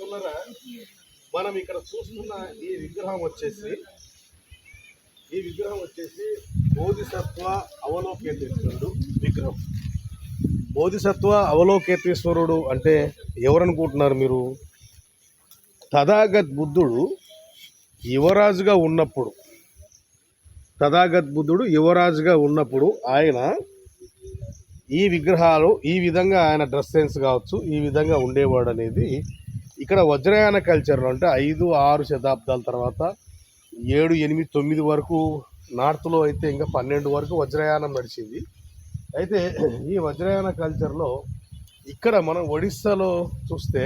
మిత్రులరా మనం ఇక్కడ చూస్తున్న ఈ విగ్రహం వచ్చేసి ఈ విగ్రహం వచ్చేసి బోధిసత్వ అవలోకేతేశ్వరుడు విగ్రహం. బోధిసత్వ అవలోకేతేశ్వరుడు అంటే ఎవరనుకుంటున్నారు మీరు? తథాగత్ బుద్ధుడు యువరాజుగా ఉన్నప్పుడు తథాగత్ బుద్ధుడు యువరాజుగా ఉన్నప్పుడు ఆయన ఈ విగ్రహాలు ఈ విధంగా ఆయన డ్రెస్ సెన్స్ కావచ్చు ఈ విధంగా ఉండేవాడు అనేది ఇక్కడ వజ్రయాన కల్చర్లో అంటే ఐదు ఆరు శతాబ్దాల తర్వాత ఏడు ఎనిమిది తొమ్మిది వరకు నార్త్లో అయితే ఇంకా పన్నెండు వరకు వజ్రయానం నడిచింది. అయితే ఈ వజ్రయాన కల్చర్లో ఇక్కడ మనం ఒడిస్సాలో చూస్తే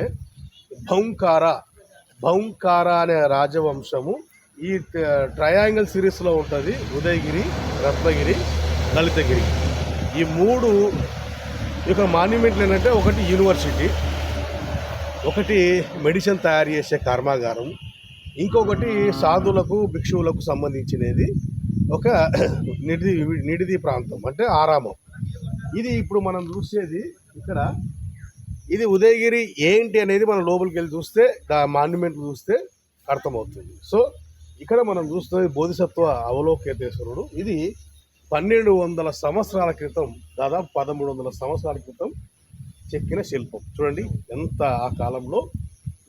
భౌంకారా భౌంకారా అనే రాజవంశము ఈ ట్రయాంగిల్ సిరీస్లో ఉంటుంది. ఉదయగిరి రత్నగిరి లలితగిరి ఈ మూడు యొక్క మాన్యుమెంట్లు ఏంటంటే ఒకటి యూనివర్సిటీ ఒకటి మెడిసిన్ తయారు చేసే కర్మాగారం ఇంకొకటి సాధువులకు భిక్షువులకు సంబంధించినది. ఒక నిడిది నిడిది ప్రాంతం అంటే ఆరామం. ఇది ఇప్పుడు మనం చూసేది ఇక్కడ. ఇది ఉదయగిరి ఏంటి అనేది మనం లోపలికి వెళ్ళి చూస్తే దా మాన్యుమెంట్ చూస్తే అర్థమవుతుంది. సో ఇక్కడ మనం చూస్తున్నది బోధిసత్వ అవలోకేతేశ్వరుడు. ఇది పన్నెండు వందల సంవత్సరాల క్రితం దాదాపు పదమూడు వందల సంవత్సరాల క్రితం చెక్కిన శిల్పం. చూడండి ఎంత ఆ కాలంలో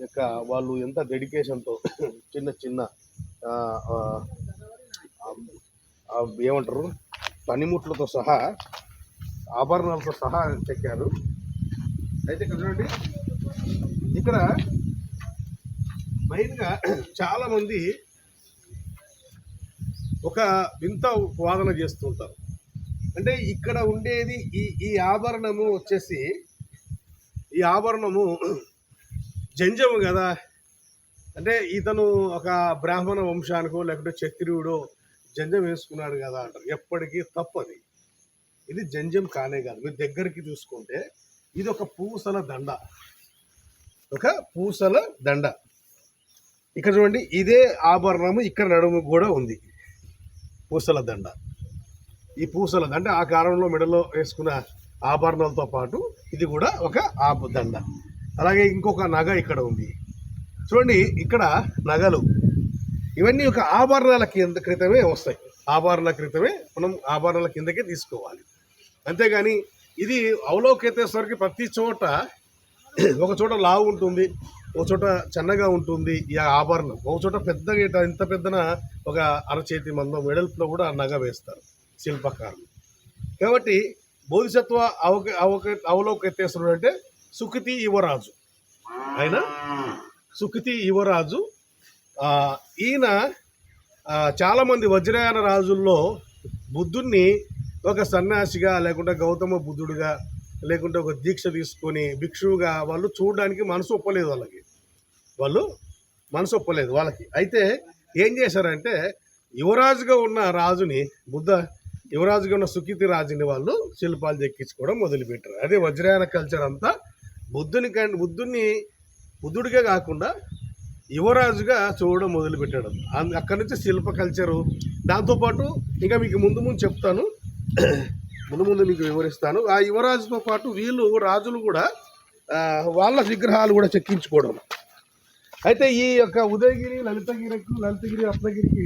యొక్క వాళ్ళు ఎంత డెడికేషన్తో చిన్న చిన్న ఏమంటారు? పనిముట్లతో సహా ఆభరణాలతో సహా చెక్కారు. అయితే ఇక్కడ చూడండి ఇక్కడ మెయిన్గా చాలామంది ఒక వింత వాదన చేస్తుంటారు అంటే ఇక్కడ ఉండేది ఈ ఈ ఆభరణము వచ్చేసి ఈ ఆభరణము జంజము కదా. అంటే ఇతను ఒక బ్రాహ్మణ వంశానికో లేకుంటే క్షత్రియుడో జంజం వేసుకున్నాడు కదా అంటారు. ఎప్పటికీ తప్పది. ఇది జంజం కానే కాదు. మీరు దగ్గరికి చూసుకుంటే ఇది ఒక పూసల దండ. ఒక పూసల దండ. ఇక్కడ చూడండి ఇదే ఆభరణము ఇక్కడ నడుము కూడా ఉంది. పూసల దండ. ఈ పూసల దండ ఆ కాలంలో మెడలో వేసుకున్న ఆభరణాలతో పాటు ఇది కూడా ఒక ఆపుదండ. అలాగే ఇంకొక నగ ఇక్కడ ఉంది. చూడండి ఇక్కడ నగలు. ఇవన్నీ ఒక ఆభరణాల కింద క్రితమే వస్తాయి. ఆభరణాల క్రితమే మనం ఆభరణాల కిందకే తీసుకోవాలి. అంతేగాని ఇది అవలోకేతేశ్వరికి ప్రతి చోట ఒక చోట లావు ఉంటుంది ఒక చోట చిన్నగా ఉంటుంది ఈ ఆభరణం. ఒక చోట పెద్దగా ఇంత పెద్దన ఒక అరచేతి మందం వెడల్పులో కూడా నగ వేస్తారు శిల్పకారులు. కాబట్టి బోధిసత్వ అవక అవక అవలోకేతేశ్వరుడు అంటే సుఖితి యువరాజు. ఆయన సుఖితి యువరాజు ఈయన చాలామంది వజ్రయాన రాజుల్లో బుద్ధుణ్ణి ఒక సన్యాసిగా లేకుంటే గౌతమ బుద్ధుడుగా లేకుంటే ఒక దీక్ష తీసుకొని భిక్షువుగా వాళ్ళు చూడడానికి మనసు ఒప్పలేదు వాళ్ళకి. వాళ్ళు మనసు ఒప్పలేదు వాళ్ళకి. అయితే ఏం చేశారంటే యువరాజుగా ఉన్న రాజుని బుద్ధ యువరాజుగా ఉన్న సుఖితి రాజుని వాళ్ళు శిల్పాలు చెక్కించుకోవడం మొదలుపెట్టారు. అదే వజ్రయాన కల్చర్ అంతా బుద్ధుని కంటే బుద్ధుని బుద్ధుడిగా కాకుండా యువరాజుగా చూడడం మొదలుపెట్టాడు. అక్కడి నుంచి శిల్ప కల్చరు దాంతోపాటు ఇంకా మీకు ముందు ముందు చెప్తాను. ముందు ముందు మీకు వివరిస్తాను. ఆ యువరాజుతో పాటు వీళ్ళు రాజులు కూడా వాళ్ళ విగ్రహాలు కూడా చెక్కించుకోవడం. అయితే ఈ యొక్క ఉదయగిరి లలితగిరికి లలితగిరి రత్నగిరికి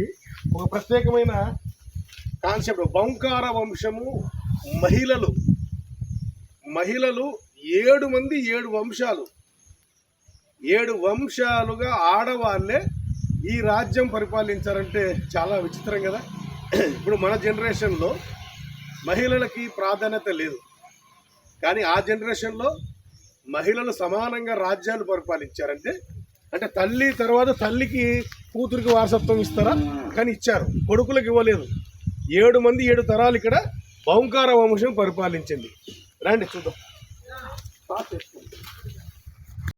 ఒక ప్రత్యేకమైన కాన్సెప్ట్ బంకార వంశము మహిళలు. మహిళలు ఏడు మంది ఏడు వంశాలు. ఏడు వంశాలుగా ఆడవాళ్ళే ఈ రాజ్యం పరిపాలించారంటే చాలా విచిత్రం కదా. ఇప్పుడు మన జనరేషన్లో మహిళలకి ప్రాధాన్యత లేదు. కానీ ఆ జనరేషన్లో మహిళలు సమానంగా రాజ్యాలు పరిపాలించారంటే అంటే తల్లి తర్వాత తల్లికి కూతురికి వారసత్వం ఇస్తారా? కానీ ఇచ్చారు. కొడుకులకు ఇవ్వలేదు. ఏడు మంది ఏడు తరాలు ఇక్కడ బహుంకార వంశం పరిపాలించింది. రండి చూద్దాం.